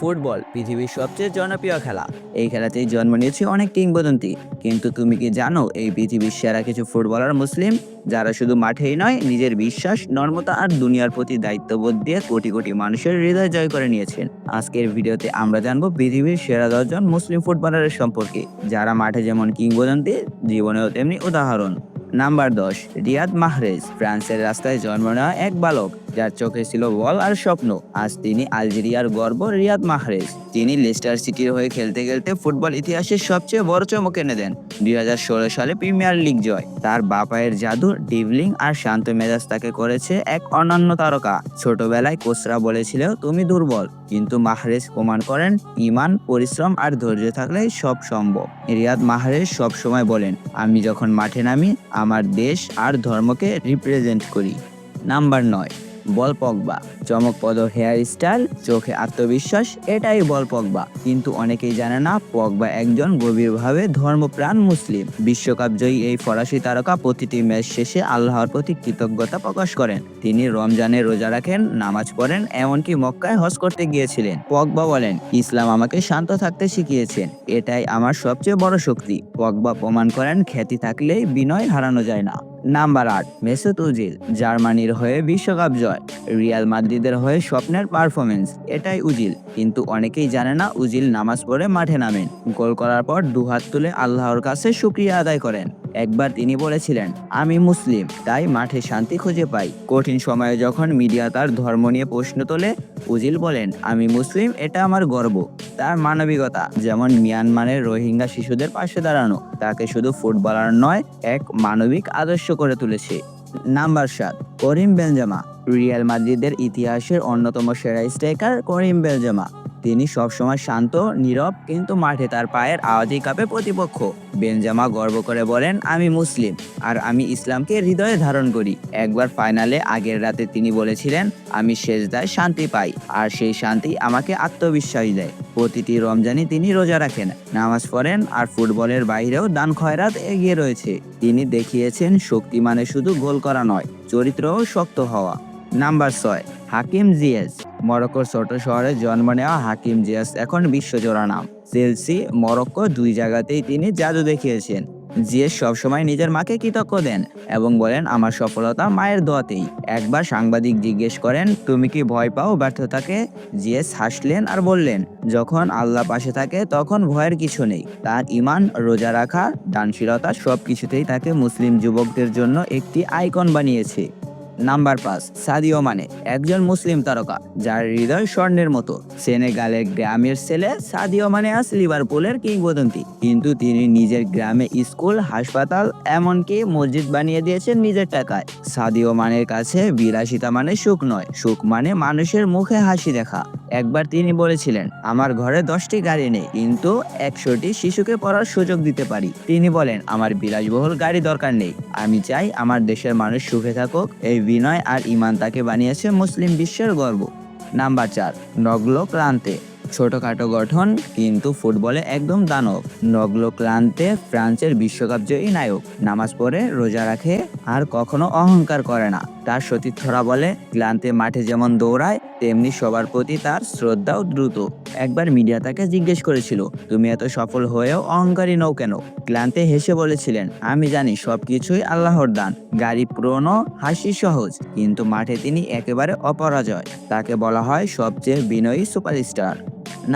Football, পৃথিবীর সবচেয়ে জনপ্রিয় খেলা। এই খেলাতেই জন্ম নিয়েছে অনেক কিংবদন্তি। কিন্তু তুমি কি জানো, এই পৃথিবীর সেরা কিছু ফুটবলার মুসলিম? যারা শুধু মাঠেই নয়, নিজের বিশ্বাস, নর্মতা আর দুনিয়ার প্রতি দায়িত্ববোধ দিয়ে কোটি কোটি মানুষের হৃদয় জয় করে নিয়েছেন। আজকের ভিডিওতে আমরা জানব পৃথিবীর সেরা দশজন মুসলিম ফুটবলারের সম্পর্কে, যারা মাঠে যেমন কিংবদন্তি, জীবনেও তেমনি উদাহরণ। নাম্বার দশ, রিয়াদ মাহরেজ, ফ্রান্সের রাস্তায় জন্ম নেওয়া এক বালক। যার চোখে ছিল বল আর স্বপ্ন। আজ তিনি আলজেরিয়ার গর্ব রিয়াদ মাহরেজ। তিনি লেস্টার সিটির হয়ে খেলতে খেলতে ফুটবল ইতিহাসের সবচেয়ে বড় চমক এনে দেন। দু হাজার ষোলো সালে প্রিমিয়ার লিগ জয়। তার বাপায়ের জাদু, ডিভলিং আর শান্ত মেজাজ তাকে করেছে এক অনন্য তারকা। ছোটবেলায় কোচরা বলেছিল তুমি দুর্বল। কিন্তু মাহরেজ প্রমাণ করেন, ইমান, পরিশ্রম আর ধৈর্য থাকলে সব সম্ভব। রিয়াদ মাহরেজ সব সময় বলেন, আমি যখন মাঠে নামি, আমার দেশ আর ধর্মকে রিপ্রেজেন্ট করি। নাম্বার নয়। Paul Pogba. চমকপদ হেয়ার স্টাইল চোখে আত্মবিশ্বাস, এটাই বল পগবা। কিন্তু অনেকেই জানে না, পগবা একজন গভীরভাবে ধর্মপ্রাণ মুসলিম। বিশ্বকাপ জয়ী এই ফরাসি তারকা প্রতিটি ম্যাচ শেষে আল্লাহর প্রতি কৃতজ্ঞতা প্রকাশ করেন। তিনি রমজানে রোজা রাখেন, নামাজ পড়েন, এমনকি মক্কায় হজ করতে গিয়েছিলেন। পগবা বলেন, ইসলাম আমাকে শান্ত থাকতে শিখিয়েছেন এটাই আমার সবচেয়ে বড় শক্তি। পগবা প্রমাণ করেন, খ্যাতি থাকলেই বিনয় হারানো যায় না। নাম্বার আট, মেসুত উজিল, জার্মানির হয়ে বিশ্বকাপ জয়। রিয়াল মাদ্রিদের হয়ে স্বপ্নের পারফরমেন্স, এটাই উজিল। কিন্তু অনেকেই জানে না উজিল নামাজ পড়ে মাঠে নামেন। গোল করার পর দুহাত তুলে আল্লাহর কাছে শুক্রিয়া আদায় করেন। একবার তিনি বলেছিলেন, আমি মুসলিম, তাই মাঠে শান্তি খুঁজে পাই। কঠিন সময়ে যখন মিডিয়া তার ধর্ম নিয়ে প্রশ্ন তোলে, উজিল বলেন, আমি মুসলিম, এটা আমার গর্ব। তার মানবিকতা, যেমন মিয়ানমারের রোহিঙ্গা শিশুদের পাশে দাঁড়ানো, তাকে শুধু ফুটবলার নয়, এক মানবিক আদর্শ করে তুলেছে। নাম্বার সাত, করিম বেনজামা রিয়াল মাদ্রিদের ইতিহাসের অন্যতম সেরা স্ট্রাইকার করিম বেনজামা তিনি সবসময় শান্ত, নীরব, কিন্তু মাঠে তার পায়ের আওয়াজই কাঁপে প্রতিপক্ষ। বেনজামা গর্ব করে বলেন, আমি মুসলিম, আর আমি ইসলামকে হৃদয়ে ধারণ করি। একবার ফাইনালে আগের রাতে তিনি বলেছিলেন, আমি শেষদায় শান্তি পাই, আর সেই শান্তি আমাকে আত্মবিশ্বাস দেয়। প্রতিটি রমজানে তিনি রোজা রাখেন, নামাজ পড়েন, আর ফুটবলের বাইরেও দান খয়রাত এগিয়ে রয়েছে। তিনি দেখিয়েছেন শক্তি মানে শুধু গোল করা নয়, চরিত্রও শক্ত হওয়া। নাম্বার ছয়, হাকিম জিয়াস মরক্কোর ছোট শহরে জন্ম নেওয়া হাকিম জিয়াস, এখন বিশ্বজোড়া নাম। চেলসি, মরক্কো দুই জায়গাতেই তিনি জাদু দেখিয়েছেন। জিএস সবসময় নিজের মাকে কৃতজ্ঞ দেন এবং বলেন, আমার সফলতা মায়ের দোয়াতেই। একবার সাংবাদিক জিজ্ঞেস করেন, তুমি কি ভয় পাও ব্যর্থতাকে? জিএস হাসলেন আর বললেন, যখন আল্লাহ পাশে থাকে, তখন ভয়ের কিছু নেই। তার ইমান রোজা রাখা, দানশীলতা সব কিছুতেই তাকে মুসলিম যুবকদের জন্য একটি আইকন বানিয়েছে। নাম্বার পাঁচ, সাদিও মানে একজন মুসলিম তারকা, যার হৃদয় স্বর্ণের মতো। সেনেগালের গ্রামের ছেলে সাদিও মানে আজ লিভারপুলের কিংবদন্তি। কিন্তু তিনি নিজের গ্রামে স্কুল, হাসপাতাল, এমনকি মসজিদ বানিয়ে দিয়েছেন নিজের টাকায়। সাদিও মানের কাছে বিলাসিতা মানে সুখ নয়, সুখ মানে মানুষের মুখে হাসি দেখা। একবার তিনি বলেছিলেন, আমার ঘরে দশটি গাড়ি নেই, কিন্তু একশোটি শিশুকে পড়ার সুযোগ দিতে পারি। তিনি বলেন, আমার বিলাসবহুল গাড়ি দরকার নেই। আমি চাই আমার দেশের মানুষ সুখে থাকুক। এই বিনয় আর ইমান তাকে বানিয়েছে মুসলিম বিশ্বের গর্ব। নাম্বার চার, নগ্ন ক্লান্তে। ছোটখাটো গঠন, কিন্তু ফুটবলে একদম দানব। নগলো ক্লান্তে ফ্রান্সের বিশ্বকাপ জয়ী নায়ক। নামাজ পড়ে, রোজা রাখে, আর কখনো অহংকার করে না। তার সতীর্থরা বলে, ক্লান্তে মাঠে যেমন দৌড়ায়, তেমনি সবার প্রতি তার শ্রদ্ধাও দ্রুত। একবার মিডিয়া তাকে জিজ্ঞেস করেছিল, তুমি এত সফল হয়েও অহংকারী নও কেন? ক্লান্তে হেসে বলেছিলেন, আমি জানি সবকিছুই আল্লাহর দান। গাড়ি পুরনো, হাসি সহজ, কিন্তু মাঠে তিনি একেবারে অপরাজয়। তাকে বলা হয় সবচেয়ে বিনয়ী সুপারস্টার।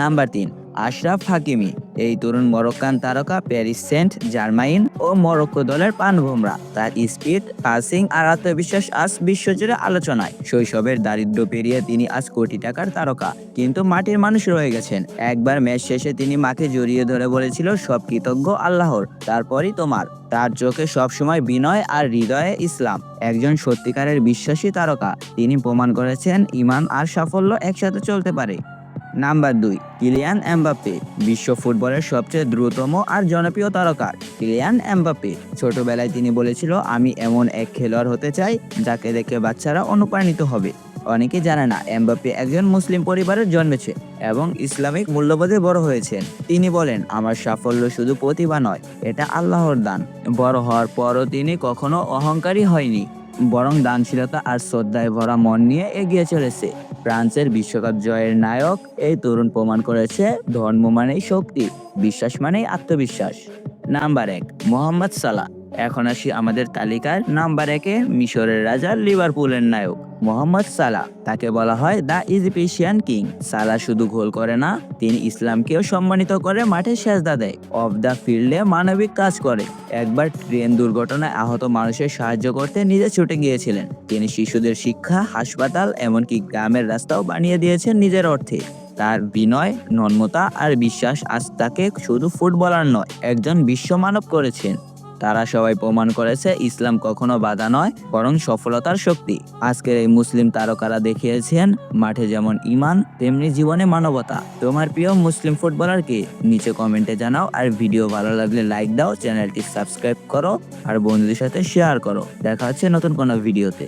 নাম্বার তিন, আশরাফ হাকিমি। এই তরুণ মরক্কান তারকা প্যারিস সেন্ট জার্মাইন ও মরক্কো দলের পানভোমরা। তার স্পিড, পাসিং আর আত্মবিশ্বাস আজ বিশ্বজুড়ে আলোচনায়। শৈশবের দারিদ্র পেরিয়ে তিনি আজ কোটি টাকার তারকা, কিন্তু মাটির মানুষ রয়ে গেছেন। একবার ম্যাচ শেষে তিনি মাকে জড়িয়ে ধরে বলেছিল, সব কৃতজ্ঞ আল্লাহর, তারপরই তোমার। তার চোখে সবসময় বিনয় আর হৃদয়ে ইসলাম। একজন সত্যিকারের বিশ্বাসী তারকা, তিনি প্রমাণ করেছেন, ইমান আর সাফল্য একসাথে চলতে পারে। নাম্বার দুই, কিলিয়ান এমবাপ্পে, বিশ্ব ফুটবলের সবচেয়ে দ্রুততম আর জনপ্রিয় তারকা, কিলিয়ান এমবাপ্পে। ছোটবেলায় তিনি বলেছিল, আমি এমন এক খেলোয়াড় হতে চাই, যাকে দেখে বাচ্চারা অনুপ্রাণিত হবে। অনেকে জানে না, এমবাপ্পে একজন মুসলিম পরিবারের জন্মেছে এবং ইসলামিক মূল্যবোধে বড় হয়েছেন। তিনি বলেন, আমার সাফল্য শুধু প্রতিভা নয়, এটা আল্লাহর দান। বড় হওয়ার পরও তিনি কখনো অহংকারী হয়নি, বরং দানশীলতা আর শ্রদ্ধায় ভরা মন নিয়ে এগিয়ে চলেছে। ফ্রান্সের বিশ্বকাপ জয়ের নায়ক এই তরুণ প্রমাণ করেছে ধর্ম মানেই শক্তি, বিশ্বাস মানেই আত্মবিশ্বাস। নাম্বার এক, মোহাম্মদ সালাহ। এখন আসি আমাদের তালিকার নাম্বার একে মিশরের রাজা লিভারপুলের নায়ক। মোহাম্মদ সালাহ। তাকে বলা হয় দ্য ইজিপেশিয়ান কিং। সালাহ শুধু গোল করে না, তিনি ইসলামকেও সম্মানিত করে মাঠে সেজদা দেয়। অফ দ্য ফিল্ডে মানবিক কাজ করে। একবার ট্রেন দুর্ঘটনায় আহত মানুষের সাহায্য করতে নিজে ছুটে গিয়েছিলেন। তিনি শিশুদের শিক্ষা, হাসপাতাল, এমনকি গ্রামের রাস্তাও বানিয়ে দিয়েছেন নিজের অর্থে। তার বিনয়, নম্রতা আর বিশ্বাস আজ তাকে শুধু ফুটবলার নয়, একজন বিশ্বমানব করেছেন। তারা সবাই প্রমাণ করেছে ইসলাম কখনো বাধা নয়, বরং সফলতার শক্তি। আজকের এই মুসলিম তারকারা দেখিয়েছেন, মাঠে যেমন ইমান তেমনি জীবনে মানবতা। তোমার প্রিয় মুসলিম ফুটবলার কে? নিচে কমেন্টে জানাও, আর ভিডিও ভালো লাগলে লাইক দাও, চ্যানেলটি সাবস্ক্রাইব করো, আর বন্ধুদের সাথে শেয়ার করো। দেখা হচ্ছে নতুন কোনো ভিডিওতে